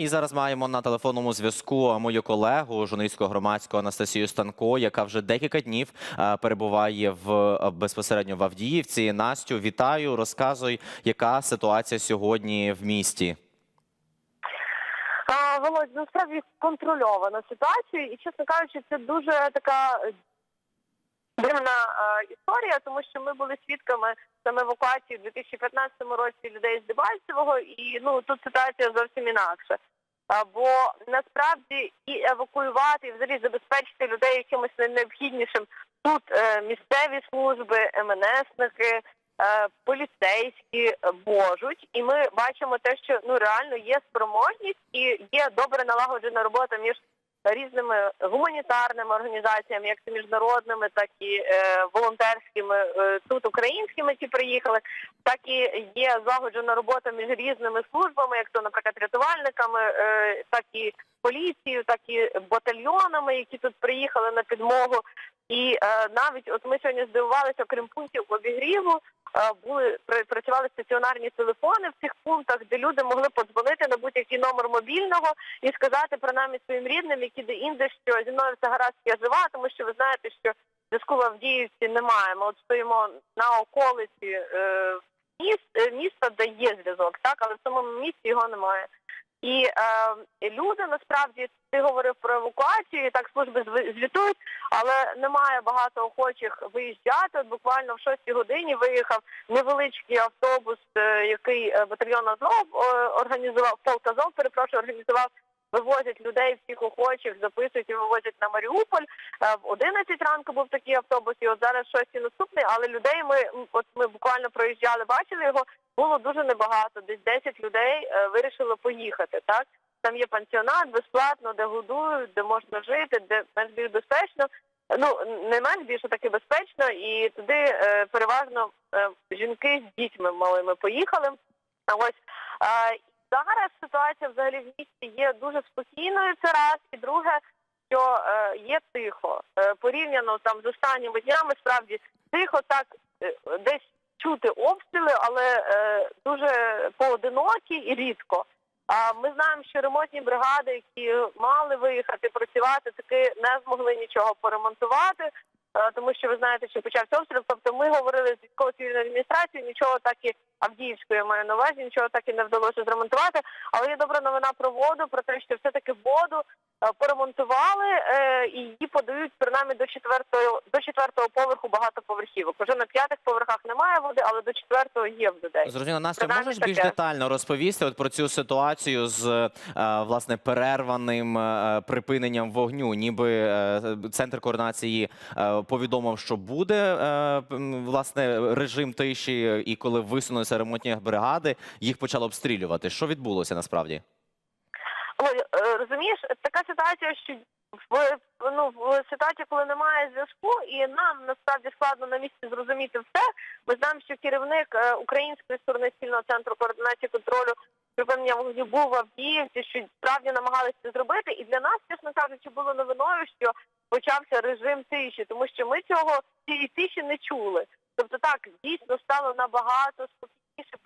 І зараз маємо на телефонному зв'язку мою колегу, журналістську громадську Анастасію Станко, яка вже декілька днів перебуває в безпосередньо в Авдіївці. Настю, вітаю. Розказуй, яка ситуація сьогодні в місті. Володь, насправді контрольована ситуація, і чесно кажучи, це дуже така дивна історія, тому що ми були свідками саме евакуації в 2015 році людей з Дебальцевого, і ну тут ситуація зовсім інакша. Бо насправді і евакуювати, і взагалі забезпечити людей якимось необхіднішим тут е, місцеві служби, МНСники, е, поліцейські можуть, і ми бачимо те, що ну реально є спроможність і є добре налагоджена робота між різними гуманітарними організаціями, як це міжнародними, так і е, волонтерськими е, тут українськими, які приїхали, так і є злагоджена робота між різними службами, як то, наприклад, рятувальниками, е, так і поліцією, так і батальйонами, які тут приїхали на підмогу. І навіть от ми сьогодні здивувалися, окрім пунктів обігріву, були при- працювали стаціонарні телефони в цих пунктах, де люди могли подзвонити на будь-який номер мобільного і сказати принаймні своїм рідним, які де інде, що зі мною все гаразд, я жива, тому що ви знаєте, що зв'язку в Авдіївці немає. Ми от стоїмо на околиці е, міст, е, міста, де є зв'язок, так, але в самому місті його немає. І е, люди насправді ти говорив про евакуацію, так служби звітують, але немає багато охочих виїжджати. От буквально в 6 годині виїхав невеличкий автобус, е, який е, батальйон Азов е, організував, полк Азов, перепрошую, організував. Вивозять людей всіх охочих, записують і вивозять на Маріуполь. Е, В 11 ранку був такий автобус, і от зараз 6 наступний. Але людей ми от ми буквально проїжджали, бачили його. Було дуже небагато. Десь 10 людей е, вирішило поїхати. Так там є пансіонат безплатно, де годують, де можна жити, де менш більш безпечно. Ну не менш більше таки безпечно, і туди е, переважно жінки з дітьми малими поїхали. Ось зараз ситуація взагалі в місті є дуже спокійною. Це раз, і друге, що е, є тихо. Е, порівняно там з останніми днями, справді тихо, так е, десь чути обстріли, але е, дуже поодинокі і рідко. А ми знаємо, що ремонтні бригади, які мали виїхати працювати, таки не змогли нічого поремонтувати, тому що ви знаєте, що почався обстріл. Тобто ми говорили з військово-цивільною адміністрацією, нічого так і Авдіївською маю на увазі, нічого так і не вдалося зремонтувати. Але є добра новина про воду, про те, що все-таки воду е, поремонтували е, і її подають принаймні до четвертого до четвертого поверху багатоповерхівок. Уже на п'ятих поверхах немає води, але до четвертого є в людей. Зрозуміло, Настя, Принаймні можеш більш детально розповісти от про цю ситуацію з е, власне перерваним е, припиненням вогню? Ніби е, центр координації е, повідомив, що буде е, власне режим тиші, і коли висунулися ремонтні бригади, їх почали обстрілювати. Що відбулося насправді? Ой, е, розумієш, така ситуація, що в ну в ситуації, коли немає зв'язку, і нам насправді складно на місці зрозуміти все. Ми знаємо, що керівник е, української сторони спільного центру координації контролю припинення вогню був Авдіївці, що справді намагалися зробити. І для нас, чесно кажучи, було новиною, що почався режим тиші, тому що ми цього цієї тиші не чули. Тобто так дійсно стало набагато спокійніше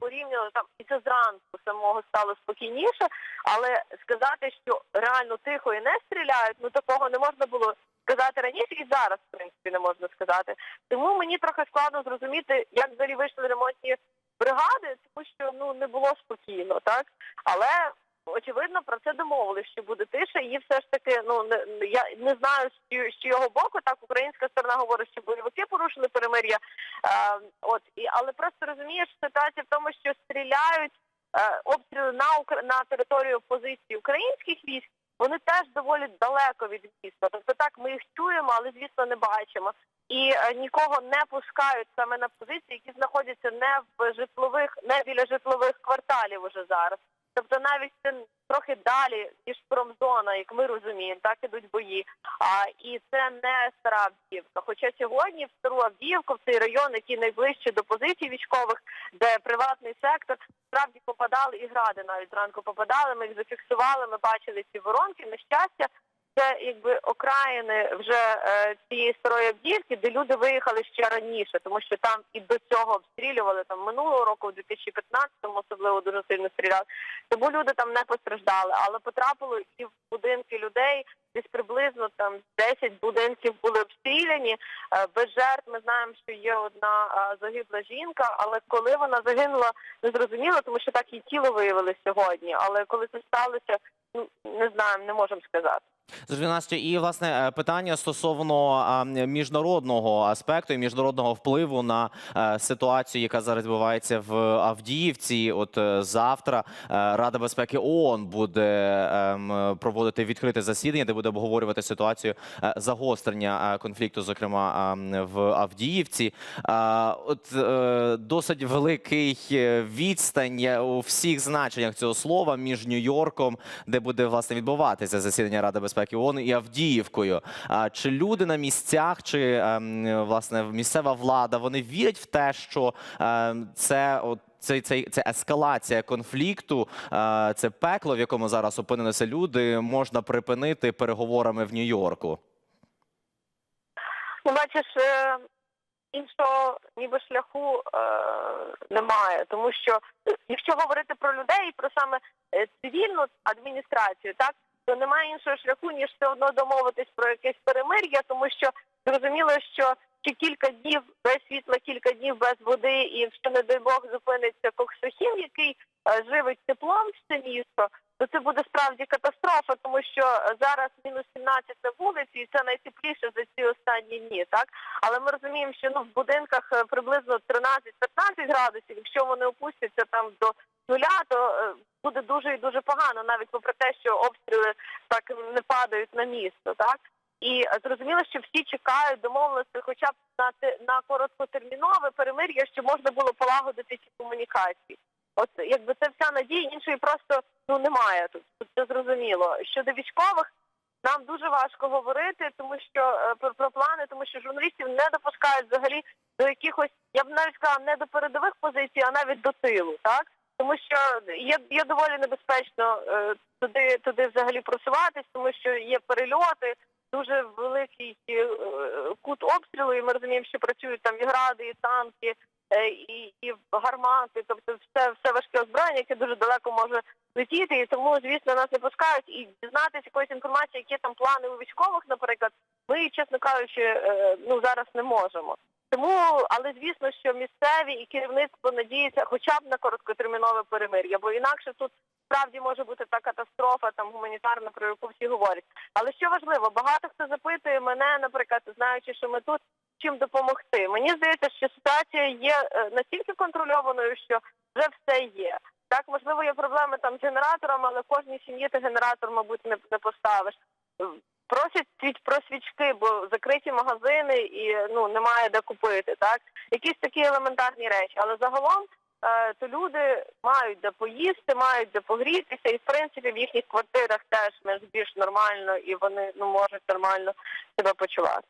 порівняно там і це зранку самого стало спокійніше, але сказати, що реально тихо і не стріляють, ну такого не можна було сказати раніше, і зараз в принципі не можна сказати. Тому мені трохи складно зрозуміти, як взагалі вийшли ремонтні бригади, тому що ну не було спокійно, так але. Очевидно, про це домовились, що буде тиша. І все ж таки, ну не я не знаю, з чийого боку. Так українська сторона говорить, що бойовики порушили перемир'я. Е, от і але просто розумієш, ситуація в тому, що стріляють е, обстріли на на територію позиції українських військ. Вони теж доволі далеко від міста. Тобто так ми їх чуємо, але звісно не бачимо. І е, нікого не пускають саме на позиції, які знаходяться не в житлових, не біля житлових кварталів уже зараз. Тобто навіть це трохи далі, ніж промзона, як ми розуміємо, так ідуть бої. А і це не стара Авдіївка. Хоча сьогодні в стару Авдіївку, в цей район, який найближче до позицій військових, де приватний сектор, справді попадали і гради навіть зранку попадали. Ми їх зафіксували. Ми бачили ці воронки. На щастя, це якби окраїни вже е, цієї старої Авдіївки, де люди виїхали ще раніше, тому що там і до цього обстрілювали там минулого року, в 2015-му особливо дуже сильно стріляли. Тому люди там не постраждали, але потрапило і в будинки людей. Десь приблизно там 10 будинків були обстріляні е, без жертв. Ми знаємо, що є одна е, загибла жінка, але коли вона загинула, не зрозуміло, тому що так її тіло виявили сьогодні. Але коли це сталося, ну не знаємо, не можемо сказати. Настя, і власне е, питання стосовно міжнародного аспекту і міжнародного впливу на е, ситуацію, яка зараз відбувається в Авдіївці. От е, завтра Рада безпеки ООН буде ем, проводити відкрите засідання, де буде обговорювати ситуацію загострення конфлікту, зокрема в Авдіївці. От досить великий відстань у всіх значеннях цього слова між Нью-Йорком, де буде власне відбуватися засідання Ради безпеки ООН і Авдіївкою. Чи люди на місцях, чи ем, власне місцева влада вони вірять в те, що ем, це от. Це, це, це ескалація конфлікту, е, це пекло, в якому зараз опинилися люди, можна припинити переговорами в Нью-Йорку. Ну, бачиш, е, іншого ніби шляху е, немає, тому що якщо говорити про людей, про саме е, цивільну адміністрацію, так то немає іншого шляху, ніж все одно домовитись про якесь перемир'я, тому що зрозуміло, що чи кілька днів без світла, кілька днів без води, і якщо не дай Бог зупиниться коксохім, який живить теплом в це місто, то це буде справді катастрофа, тому що е, зараз мінус 17 на вулиці, і це найтепліше за ці останні дні, так але ми розуміємо, що ну в будинках е, приблизно 13-15 градусів. Якщо вони опустяться там до нуля, то е, буде дуже і дуже погано, навіть попри те, що обстріли так не падають на місто, так. І е, зрозуміло, що всі чекають домовленості, хоча б на на короткотермінове перемир'я, щоб можна було полагодити ці комунікації. От якби це вся надія, іншої просто ну немає тут. Це зрозуміло. Щодо військових, нам дуже важко говорити, тому що е, про, про плани, тому що журналістів не допускають взагалі до якихось, я б навіть сказала, не до передових позицій, а навіть до тилу, так тому що є, є доволі небезпечно е, туди, туди взагалі просуватись, тому що є перельоти. Дуже великий е, кут обстрілу, і ми розуміємо, що працюють там і гради, і танки, і, і гармати, тобто все, все важке озброєння, яке дуже далеко може летіти, і тому, звісно, нас не пускають. І дізнатися якоїсь інформації, які там плани у військових, наприклад, ми, чесно кажучи, е, ну зараз не можемо. Тому, але звісно, що місцеві і керівництво надіються хоча б на короткотермінове перемир'я, бо інакше тут справді може бути та катастрофа там гуманітарна, про яку всі говорять. Але що важливо, багато хто запитує мене, наприклад, знаючи, що ми тут чим допомогти. Мені здається, що ситуація є е, настільки контрольованою, що вже все є. Так, можливо, є проблеми там з генератором, але кожній сім'ї ти генератор, мабуть, не, не поставиш. Е, Просять про свічки, бо закриті магазини і ну немає де купити. Так, якісь такі елементарні речі. Але загалом е, то люди мають де поїсти, мають де погрітися, і в принципі в їхніх квартирах теж менш більш нормально, і вони ну можуть нормально себе почувати.